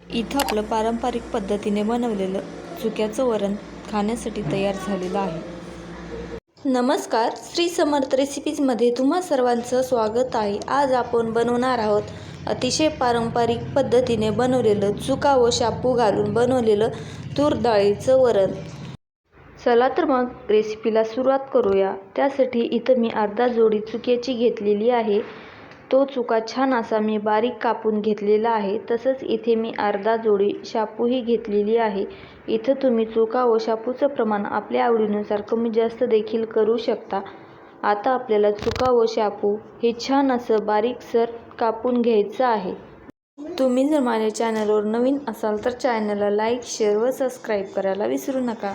इथं आपलं पारंपरिक पद्धतीने बनवलेलं चुक्याचं वरण खाण्यासाठी तयार झालेलं आहे. नमस्कार श्री समर्थ रेसिपीजमध्ये तुम्हा सर्वांचं स्वागत आहे. आज आपण बनवणार आहोत अतिशय पारंपरिक पद्धतीने बनवलेलं चुका व शापू घालून बनवलेलं तूर डाळीचं वरण. चला तर मग रेसिपीला सुरुवात करूया. त्यासाठी इथं मी अर्धा जोडी चुक्याची घेतलेली आहे. तो चुका छान असा मी बारीक कापून घेतलेला आहे. तसंच इथे मी अर्धा जोडी शापूही घेतलेली आहे. इथं तुम्ही चुका व शापूचं प्रमाण आपल्या आवडीनुसार कमी जास्त देखील करू शकता. आता आपल्याला चुका व शापू हे छान असं बारीकसर कापून घ्यायचं आहे. तुम्ही जर माझ्या चॅनलवर नवीन असाल तर चॅनलला लाईक शेअर व सबस्क्राईब करायला विसरू नका.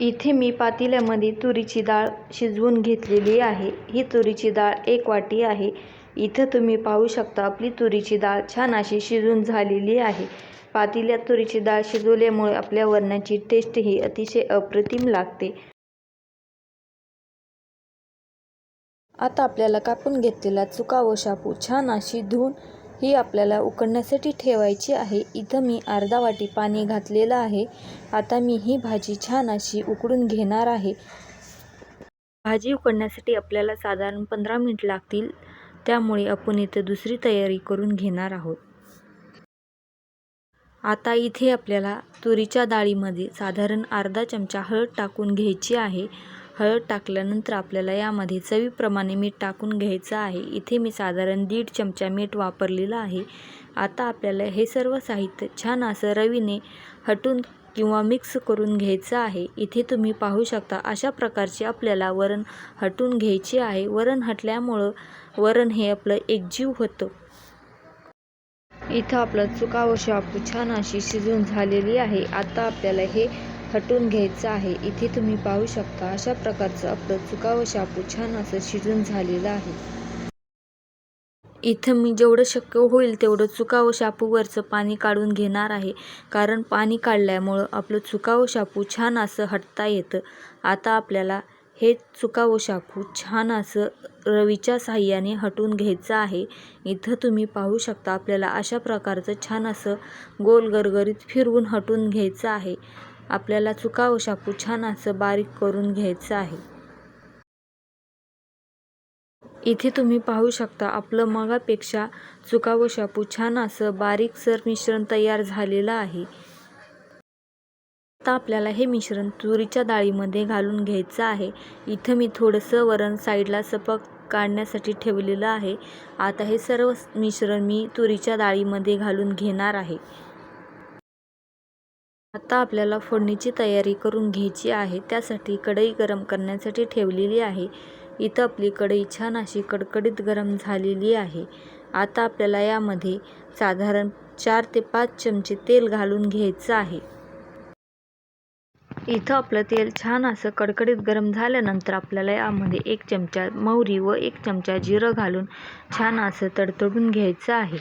इथे मी पातेल्यामध्ये तुरीची डाळ शिजवून घेतलेली आहे. ही तुरीची डाळ एक वाटी आहे. इथं तुम्ही पाहू शकता आपली तुरीची डाळ छान अशी शिजून झालेली आहे. पातेल्यात तुरीची डाळ शिजवल्यामुळे आपल्या वरणाची टेस्ट ही अतिशय अप्रतिम लागते. आता आपल्याला कापून घेतलेला चुका व शापू छान अशी धुवून ही आपल्याला उकडण्यासाठी ठेवायची आहे. इथं मी अर्धा वाटी पाणी घातलेलं आहे. आता मी ही भाजी छान अशी उकडून घेणार आहे. भाजी उकडण्यासाठी आपल्याला साधारण पंधरा मिनिट लागतील. त्यामुळे आपण इथं दुसरी तयारी करून घेणार आहोत. आता इथे आपल्याला तुरीच्या डाळीमध्ये साधारण अर्धा चमचा हळद टाकून घ्यायची आहे. हळद टाकल्यानंतर आपल्याला यामध्ये चवीप्रमाणे मीठ टाकून घ्यायचं आहे. इथे मी साधारण दीड चमचा मीठ वापरलेलं आहे. आता आपल्याला हे सर्व साहित्य छान असं रवीने हटून किंवा मिक्स करून घ्यायचं आहे. इथे तुम्ही पाहू शकता अशा प्रकारचे आपल्याला वरण हटून घ्यायचे आहे. वरण हटल्यामुळं वरण हे आपलं एकजीव होतं. इथं आपलं चुका व शापू छान अशी शिजून झालेली आहे. आता आपल्याला हे हटून घ्यायचं आहे. इथे तुम्ही पाहू शकता अशा प्रकारचं आपलं चुका व शापू छान असं शिजून झालेलं आहे. इथं मी जेवढं शक्य होईल तेवढं चुका व शापूवरचं पाणी काढून घेणार आहे. कारण पाणी काढल्यामुळं आपलं चुका व शापू छान असं हटता येतं. आता आपल्याला हे चुका व शापू छान असं रवीच्या साह्याने हटून घ्यायचं आहे. इथं तुम्ही पाहू शकता आपल्याला अशा प्रकारचं छान असं गोल गरगरीत फिरवून हटून घ्यायचं आहे. आपल्याला चुका व शापू छान असं बारीक करून घ्यायचं आहे. इथे तुम्ही पाहू शकता आपलं मगापेक्षा चुका व शापू छान असं बारीकसर मिश्रण तयार झालेलं आहे. आता आपल्याला हे मिश्रण तुरीच्या डाळीमध्ये घालून घ्यायचं आहे. इथं मी थोडंसं वरण साईडला सपक काढण्यासाठी ठेवलेलं आहे. आता हे सर्व मिश्रण मी तुरीच्या डाळीमध्ये घालून घेणार आहे. आता आपल्याला फोडणीची तयारी करून घ्यायची आहे. त्यासाठी कढई गरम करण्यासाठी ठेवलेली आहे. इथं आपली कढई छान अशी कडकडीत गरम झालेली आहे. आता आपल्याला यामध्ये साधारण चार ते पाच चमचे तेल घालून घ्यायचं आहे. इथं आपलं तेल छान असं कडकडीत गरम झाल्यानंतर आपल्याला यामध्ये एक चमचा मोहरी व एक चमचा जिरं घालून छान असं तडतडून घ्यायचं आहे.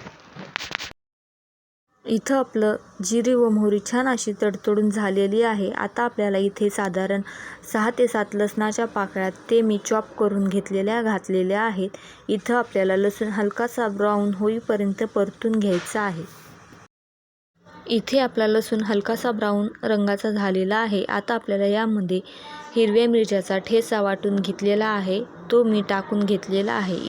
इथं आपलं जिरी व मोहरी छान अशी तडतडून झालेली आहे. आता आपल्याला इथे साधारण सहा ते सात लसणाच्या पाकळ्यात ते मी चॉप करून घेतलेल्या घातलेल्या आहेत. इथं आपल्याला लसूण हलकासा ब्राऊन होईपर्यंत परतून घ्यायचा आहे. इथे आपला लसूण हलकासा ब्राऊन रंगाचा झालेला आहे. आता आपल्याला यामध्ये हिरव्या मिरच्याचा ठेसा वाटून घेतलेला आहे. तो मी टाकून घेतलेला आहे.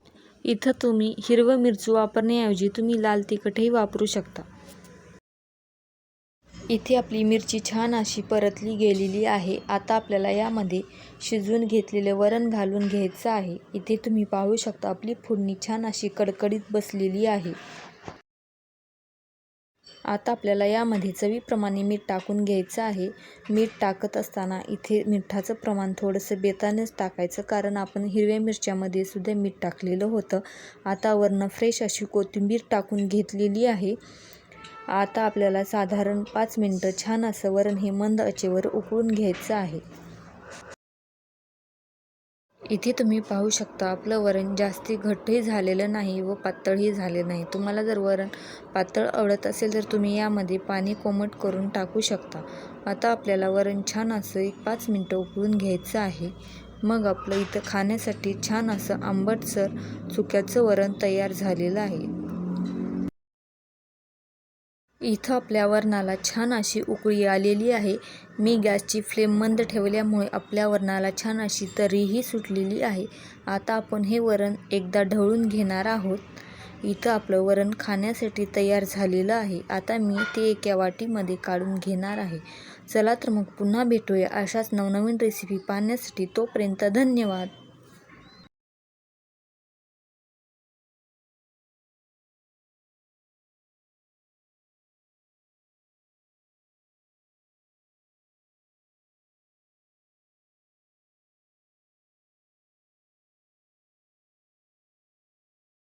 इथं तुम्ही हिरवं मिरची वापरण्याऐवजी तुम्ही लाल तिखटही वापरू शकता. इथे आपली मिरची छान अशी परतली गेलेली आहे. आता आपल्याला यामध्ये शिजवून घेतलेले वरण घालून घ्यायचं आहे. इथे तुम्ही पाहू शकता आपली फोडणी छान अशी कडकडीत बसलेली आहे. आता आपल्याला यामध्ये चवीप्रमाणे मीठ टाकून घ्यायचं आहे. मीठ टाकत असताना इथे मिठाचं प्रमाण थोडंसं बेतानेच टाकायचं कारण आपण हिरव्या मिरच्यामध्ये सुद्धा मीठ टाकलेलं होतं. आता वरनं फ्रेश अशी कोथिंबीर टाकून घेतलेली आहे. आता आपल्याला साधारण पाच मिनटं छान असं वरण हे मंद आचेवर उकळून घ्यायचं आहे. इथे तुम्ही पाहू शकता आपलं वरण जास्ती घट्टही झालेलं नाही व पातळही झाले नाही. तुम्हाला जर वरण पातळ आवडत असेल तर तुम्ही यामध्ये पाणी कोमट करून टाकू शकता. आता आपल्याला वरण छान असं एक पाच मिनटं उकळून घ्यायचं आहे. मग आपलं इथं खाण्यासाठी छान असं आंबटसर चुक्याचं वरण तयार झालेलं आहे. इथं आपल्या वरणाला छान अशी उकळी आलेली आहे. मी गॅसची फ्लेम मंद ठेवल्यामुळे आपल्या वरणाला छान अशी तरीही सुटलेली आहे. आता आपण हे वरण एकदा ढवळून घेणार आहोत. इथं आपलं वरण खाण्यासाठी तयार झालेलं आहे. आता मी ते एका वाटीमध्ये काढून घेणार आहे. चला तर मग पुन्हा भेटूया अशाच नवनवीन रेसिपी पाहण्यासाठी. तोपर्यंत धन्यवाद.